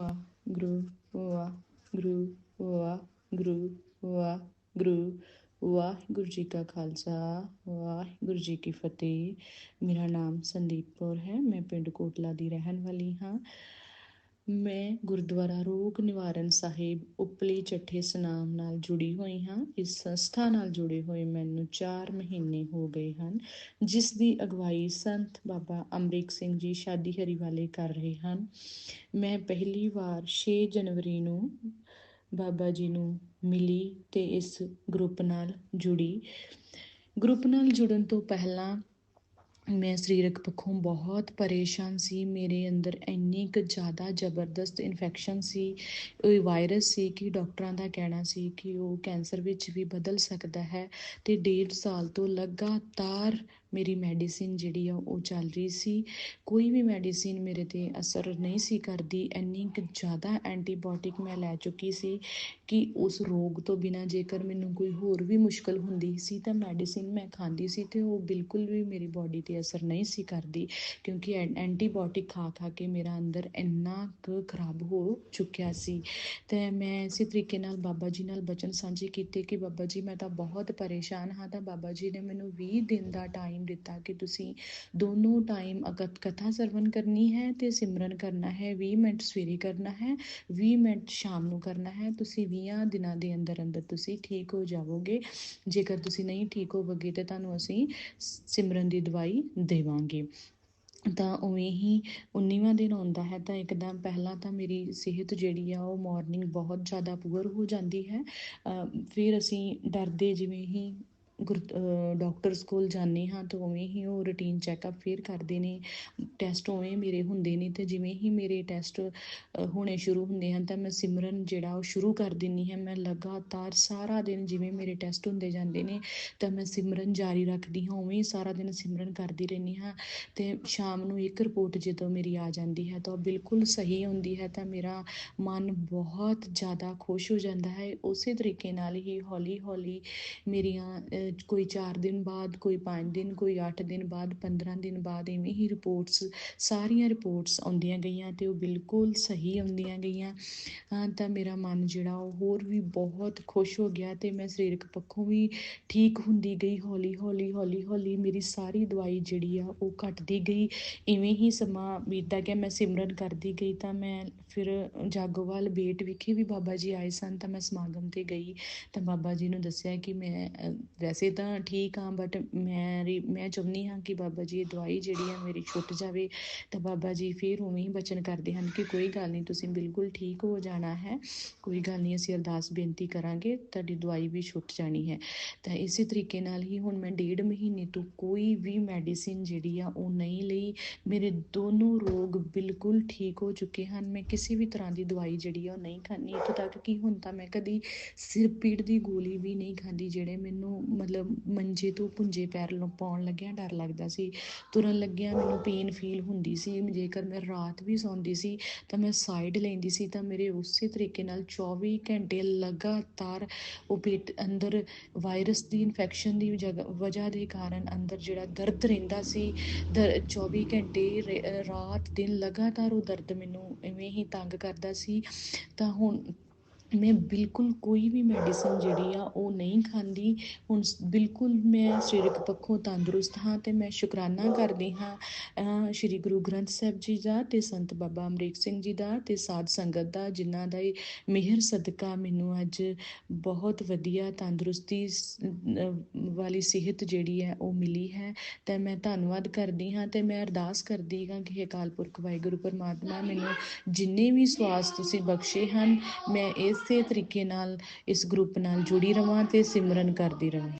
ਵਾਹਿਗੁਰੂ ਵਾਹਿਗੁਰੂ ਵਾਹਿਗੁਰੂ ਵਾਹਿਗੁਰੂ ਵਾਹਿਗੁਰੂ ਜੀ ਕਾ ਖਾਲਸਾ ਵਾਹਿਗੁਰੂ ਜੀ ਕੀ ਫਤਿਹ ਮੇਰਾ ਨਾਮ ਸੰਦੀਪ ਕੌਰ ਹੈ ਮੈਂ ਪਿੰਡ ਕੋਟਲਾ ਦੀ ਰਹਿਣ ਵਾਲੀ ਹਾਂ ਮੈਂ ਗੁਰਦੁਆਰਾ ਰੋਗ ਨਿਵਾਰਨ ਸਾਹਿਬ ਉਪਲੀ ਚੱਠੇ ਸਨਾਮ ਨਾਲ ਜੁੜੀ ਹੋਈ ਹਾਂ। ਇਸ ਸੰਸਥਾ ਨਾਲ ਜੁੜੇ ਹੋਏ ਮੈਨੂੰ 4 ਮਹੀਨੇ ਹੋ ਗਏ ਹਨ, ਜਿਸ ਦੀ ਅਗਵਾਈ ਸੰਤ ਬਾਬਾ ਅਮਰੀਕ ਸਿੰਘ ਜੀ ਸ਼ਾਦੀ ਹਰੀ ਵਾਲੇ ਕਰ ਰਹੇ ਹਨ। ਮੈਂ ਪਹਿਲੀ ਵਾਰ 6 ਜਨਵਰੀ ਨੂੰ ਬਾਬਾ ਜੀ ਨੂੰ ਮਿਲੀ ਤੇ ਇਸ ਗਰੁੱਪ ਨਾਲ ਜੁੜੀ। ਗਰੁੱਪ ਨਾਲ ਜੁੜਨ ਤੋਂ ਪਹਿਲਾਂ ਮੈਂ ਸਰੀਰਕ ਪੱਖੋਂ ਬਹੁਤ ਪਰੇਸ਼ਾਨ ਸੀ। ਮੇਰੇ ਅੰਦਰ ਇੰਨੀ ਕੁ ਜ਼ਿਆਦਾ ਜ਼ਬਰਦਸਤ ਇਨਫੈਕਸ਼ਨ ਸੀ। ਇਹ ਵਾਇਰਸ ਸੀ ਕਿ ਡਾਕਟਰਾਂ ਦਾ ਕਹਿਣਾ ਸੀ ਕਿ ਉਹ ਕੈਂਸਰ ਵਿੱਚ ਵੀ ਬਦਲ ਸਕਦਾ ਹੈ ਤੇ ਡੇਢ ਸਾਲ ਤੋਂ ਲਗਾਤਾਰ ਮੇਰੀ ਮੈਡੀਸਿਨ ਜਿਹੜੀ ਆ ਉਹ ਚੱਲ ਰਹੀ ਸੀ। ਕੋਈ ਵੀ ਮੈਡੀਸਿਨ ਮੇਰੇ ਤੇ ਅਸਰ ਨਹੀਂ ਸੀ ਕਰਦੀ। ਇੰਨੀ ਕੁ ਜ਼ਿਆਦਾ ਐਂਟੀਬਾਇਓਟਿਕ ਮੈਂ ਲੈ ਚੁੱਕੀ ਸੀ ਕਿ ਉਸ ਰੋਗ ਤੋਂ ਬਿਨਾ ਜੇਕਰ ਮੈਨੂੰ ਕੋਈ ਹੋਰ ਵੀ ਮੁਸ਼ਕਲ ਹੁੰਦੀ ਸੀ ਤਾਂ ਮੈਡੀਸਿਨ ਮੈਂ ਖਾਂਦੀ ਸੀ ਤੇ ਉਹ ਬਿਲਕੁਲ ਵੀ ਮੇਰੀ ਬਾਡੀ ਤੇ ਅਸਰ ਨਹੀਂ ਸੀ ਕਰਦੀ ਕਿਉਂਕਿ ਐਂਟੀਬਾਇਓਟਿਕ ਖਾ ਖਾ ਕੇ ਮੇਰਾ ਅੰਦਰ ਇੰਨਾ ਕੁ ਖਰਾਬ ਹੋ ਚੁੱਕਿਆ ਸੀ। ਤੇ ਮੈਂ ਇਸੇ ਤਰੀਕੇ ਨਾਲ ਬਾਬਾ ਜੀ ਨਾਲ ਬਚਨ ਸਾਂਝੇ ਕੀਤੇ ਕਿ ਬਾਬਾ ਜੀ ਮੈਂ ਤਾਂ ਬਹੁਤ ਪਰੇਸ਼ਾਨ ਹਾਂ ਤਾਂ ਬਾਬਾ ਜੀ ਨੇ ਮੈਨੂੰ 20 ਦਿਨ ਦਾ ਟਾਈਮ ਦਿੱਤਾ ਕਿ ਤੁਸੀਂ ਦੋਨੋਂ ਟਾਈਮ ਅਗਤ ਕਥਾ ਸਰਵਨ ਕਰਨੀ ਹੈ ਤੇ ਸਿਮਰਨ ਕਰਨਾ ਹੈ 20 ਮਿੰਟ ਸਵੇਰੇ ਕਰਨਾ ਹੈ 20 ਮਿੰਟ ਸ਼ਾਮ ਨੂੰ ਕਰਨਾ ਹੈ, ਤੁਸੀਂ 20 ਦਿਨਾਂ ਦੇ ਅੰਦਰ ਅੰਦਰ ਤੁਸੀਂ ਠੀਕ ਹੋ ਜਾਵੋਗੇ। ਜੇਕਰ ਤੁਸੀਂ ਨਹੀਂ ਠੀਕ ਹੋਵੋਗੇ ਤੇ ਤੁਹਾਨੂੰ ਅਸੀਂ ਸਿਮਰਨ ਦੀ ਦਵਾਈ ਦੇਵਾਂਗੇ। ਤਾਂ ਉਵੇਂ ਹੀ 19ਵਾਂ ਦਿਨ ਆਉਂਦਾ ਹੈ ਤਾਂ ਇੱਕਦਮ ਪਹਿਲਾਂ ਤਾਂ ਮੇਰੀ ਸਿਹਤ ਜਿਹੜੀ ਆ ਉਹ ਮਾਰਨਿੰਗ ਬਹੁਤ ਜ਼ਿਆਦਾ ਪੂਅਰ ਹੋ ਜਾਂਦੀ ਹੈ। ਫਿਰ ਅਸੀਂ ਡਰਦੇ ਜਿਵੇਂ ਹੀ ਗੁਰ ਡਾਕਟਰਸ ਕੋਲ ਜਾਂਦੇ ਹਾਂ ਤਾਂ ਉਵੇਂ ਹੀ ਉਹ ਰੂਟੀਨ ਚੈੱਕਅਪ ਫਿਰ ਕਰਦੇ ਨੇ। ਟੈਸਟ ਉਵੇਂ ਮੇਰੇ ਹੁੰਦੇ ਨੇ ਅਤੇ ਜਿਵੇਂ ਹੀ ਮੇਰੇ ਟੈਸਟ ਹੋਣੇ ਸ਼ੁਰੂ ਹੁੰਦੇ ਹਨ ਤਾਂ ਮੈਂ ਸਿਮਰਨ ਜਿਹੜਾ ਉਹ ਸ਼ੁਰੂ ਕਰ ਦਿੰਨੀ ਹਾਂ। ਮੈਂ ਲਗਾਤਾਰ ਸਾਰਾ ਦਿਨ ਜਿਵੇਂ ਮੇਰੇ ਟੈਸਟ ਹੁੰਦੇ ਜਾਂਦੇ ਨੇ ਤਾਂ ਮੈਂ ਸਿਮਰਨ ਜਾਰੀ ਰੱਖਦੀ ਹਾਂ। ਉਵੇਂ ਹੀ ਸਾਰਾ ਦਿਨ ਸਿਮਰਨ ਕਰਦੀ ਰਹਿੰਦੀ ਹਾਂ ਤੇ ਸ਼ਾਮ ਨੂੰ ਇੱਕ ਰਿਪੋਰਟ ਜਦੋਂ ਮੇਰੀ ਆ ਜਾਂਦੀ ਹੈ ਤਾਂ ਬਿਲਕੁਲ ਸਹੀ ਹੁੰਦੀ ਹੈ ਤਾਂ ਮੇਰਾ ਮਨ ਬਹੁਤ ਜ਼ਿਆਦਾ ਖੁਸ਼ ਹੋ ਜਾਂਦਾ ਹੈ। ਉਸੇ ਤਰੀਕੇ ਨਾਲ ਹੀ ਹੌਲੀ ਹੌਲੀ ਮੇਰੀਆਂ ਕੋਈ 4 ਦਿਨ ਬਾਅਦ, ਕੋਈ 5 ਦਿਨ, ਕੋਈ 8 ਦਿਨ ਬਾਅਦ 15 ਦਿਨ ਬਾਅਦ ਇਵੇਂ ਹੀ ਰਿਪੋਰਟਸ ਸਾਰੀਆਂ ਰਿਪੋਰਟਸ ਆਉਂਦੀਆਂ ਗਈਆਂ ਤੇ ਉਹ ਬਿਲਕੁਲ ਸਹੀ ਆਉਂਦੀਆਂ ਗਈਆਂ। ਤਾਂ ਮੇਰਾ ਮਨ ਜਿਹੜਾ ਉਹ ਹੋਰ ਵੀ ਬਹੁਤ ਖੁਸ਼ ਹੋ ਗਿਆ ਤੇ ਮੈਂ ਸਰੀਰਕ ਪੱਖੋਂ ਵੀ ਠੀਕ ਹੁੰਦੀ ਗਈ, ਹੌਲੀ ਹੌਲੀ ਹੌਲੀ ਹੌਲੀ ਮੇਰੀ ਸਾਰੀ ਦਵਾਈ ਜਿਹੜੀ ਆ ਉਹ ਘਟਦੀ ਗਈ। ਇਵੇਂ ਹੀ ਸਮਾਂ ਬੀਤਦਾ ਗਿਆ, ਮੈਂ ਸਿਮਰਨ ਕਰਦੀ ਗਈ ਤਾਂ ਮੈਂ ਫਿਰ ਜਾਗੋਵਾਲ ਬੇਟ ਵਿਖੇ ਵੀ ਬਾਬਾ ਜੀ ਆਏ ਸਨ ਤਾਂ ਮੈਂ ਸਮਾਗਮ ਤੇ ਗਈ। ਤਾਂ ਬਾਬਾ ਜੀ ਨੂੰ ਦੱਸਿਆ ਕਿ ਮੈਂ ਵੈਸੇ ਤਾਂ ਠੀਕ ਹਾਂ ਬਟ ਮੈਂ ਮੈਂ ਚਾਹੁੰਦੀ ਹਾਂ ਕਿ ਬਾਬਾ ਜੀ ਇਹ ਦਵਾਈ ਜਿਹੜੀ ਆ ਮੇਰੀ ਛੁੱਟ ਜਾਵੇ, ਤਾਂ ਬਾਬਾ ਜੀ ਫਿਰ ਉਵੇਂ ਹੀ ਬਚਨ ਕਰਦੇ ਹਨ ਕਿ ਕੋਈ ਗੱਲ ਨਹੀਂ, ਤੁਸੀਂ ਬਿਲਕੁਲ ਠੀਕ ਹੋ ਜਾਣਾ ਹੈ। ਕੋਈ ਗੱਲ ਨਹੀਂ, ਅਸੀਂ ਅਰਦਾਸ ਬੇਨਤੀ ਕਰਾਂਗੇ, ਤੁਹਾਡੀ ਦਵਾਈ ਵੀ ਛੁੱਟ ਜਾਣੀ ਹੈ। ਤਾਂ ਇਸੇ ਤਰੀਕੇ ਨਾਲ ਹੀ ਹੁਣ ਮੈਂ ਡੇਢ ਮਹੀਨੇ ਤੋਂ ਕੋਈ ਵੀ ਮੈਡੀਸਿਨ ਜਿਹੜੀ ਆ, ਉਹ ਨਹੀਂ ਲਈ। ਮੇਰੇ ਦੋਨੋਂ ਰੋਗ ਬਿਲਕੁਲ ਠੀਕ ਹੋ ਚੁੱਕੇ ਹਨ। ਮੈਂ ਕਿਸੇ ਵੀ ਤਰ੍ਹਾਂ ਦੀ ਦਵਾਈ ਜਿਹੜੀ ਆ, ਉਹ ਨਹੀਂ ਖਾਣੀ ਇੱਥੋਂ ਤੱਕ ਕਿ ਹੁਣ ਤਾਂ ਮੈਂ ਕਦੀ ਸਿਰ ਪੀੜ ਦੀ ਗੋਲੀ ਵੀ ਨਹੀਂ ਖਾਂਦੀ, ਜਿਹੜੇ ਮੈਨੂੰ ਮਤਲਬ ਮੰਜੇ ਤੋਂ ਪੁੰਜੇ ਪੈਰ ਪਾਉਣ ਲੱਗਿਆ ਡਰ ਲੱਗਦਾ ਸੀ। ਤੁਰਨ ਲੱਗਿਆ ਮੈਨੂੰ ਪੇਨ ਫੀਲ ਹੁੰਦੀ ਸੀ। ਜੇਕਰ ਮੈਂ ਰਾਤ ਵੀ ਸੌਂਦੀ ਸੀ, ਤਾਂ ਮੈਂ ਸਾਈਡ ਲੈਂਦੀ ਸੀ, ਤਾਂ ਮੇਰੇ ਉਸੇ ਤਰੀਕੇ ਨਾਲ 24 ਘੰਟੇ ਲਗਾਤਾਰ ਉਹ ਪੇਟ ਅੰਦਰ ਵਾਇਰਸ ਦੀ ਇਨਫੈਕਸ਼ਨ ਦੀ ਵਜ੍ਹਾ ਦੇ ਕਾਰਨ ਅੰਦਰ ਜਿਹੜਾ ਦਰਦ ਰਹਿੰਦਾ ਸੀ 24 ਘੰਟੇ ਰਾਤ ਦਿਨ ਲਗਾਤਾਰ ਉਹ ਦਰਦ ਮੈਨੂੰ ਐਵੇਂ ਹੀ ਤੰਗ ਕਰਦਾ ਸੀ। ਤਾਂ ਹੁਣ ਮੈਂ ਬਿਲਕੁਲ ਕੋਈ ਵੀ ਮੈਡੀਸਨ ਜਿਹੜੀ ਆ ਉਹ ਨਹੀਂ ਖਾਂਦੀ। ਹੁਣ ਬਿਲਕੁਲ ਮੈਂ ਸਰੀਰਕ ਪੱਖੋਂ ਤੰਦਰੁਸਤ ਹਾਂ ਤੇ ਮੈਂ ਸ਼ੁਕਰਾਨਾ ਕਰਦੀ ਹਾਂ ਸ੍ਰੀ ਗੁਰੂ ਗ੍ਰੰਥ ਸਾਹਿਬ ਜੀ ਦਾ ਤੇ ਸੰਤ ਬਾਬਾ ਅਮਰੀਕ ਸਿੰਘ ਜੀ ਦਾ ਤੇ ਸਾਧ ਸੰਗਤ ਦਾ, ਜਿਨ੍ਹਾਂ ਦਾ ਮਿਹਰ ਸਦਕਾ ਮੈਨੂੰ ਅੱਜ ਬਹੁਤ ਵਧੀਆ ਤੰਦਰੁਸਤੀ ਵਾਲੀ ਸਿਹਤ ਜਿਹੜੀ ਹੈ ਉਹ ਮਿਲੀ ਹੈ। ਤੇ ਮੈਂ ਧੰਨਵਾਦ ਕਰਦੀ ਹਾਂ ਤੇ ਮੈਂ ਅਰਦਾਸ ਕਰਦੀ ਹਾਂ ਕਿ ਅਕਾਲ ਪੁਰਖ ਵਾਹਿਗੁਰੂ, ਪਰਮਾਤਮਾ ਮੈਨੂੰ ਜਿੰਨੇ ਵੀ ਸਵਾਸ ਤੁਸੀਂ ਬਖਸ਼ੇ ਹਨ, ਮੈਂ ਇਸ ਇਸੇ ਤਰੀਕੇ ਨਾਲ ਇਸ ਗਰੁੱਪ ਨਾਲ ਜੁੜੀ ਰਵਾਂ ਤੇ ਸਿਮਰਨ ਕਰਦੀ ਰਵਾਂ।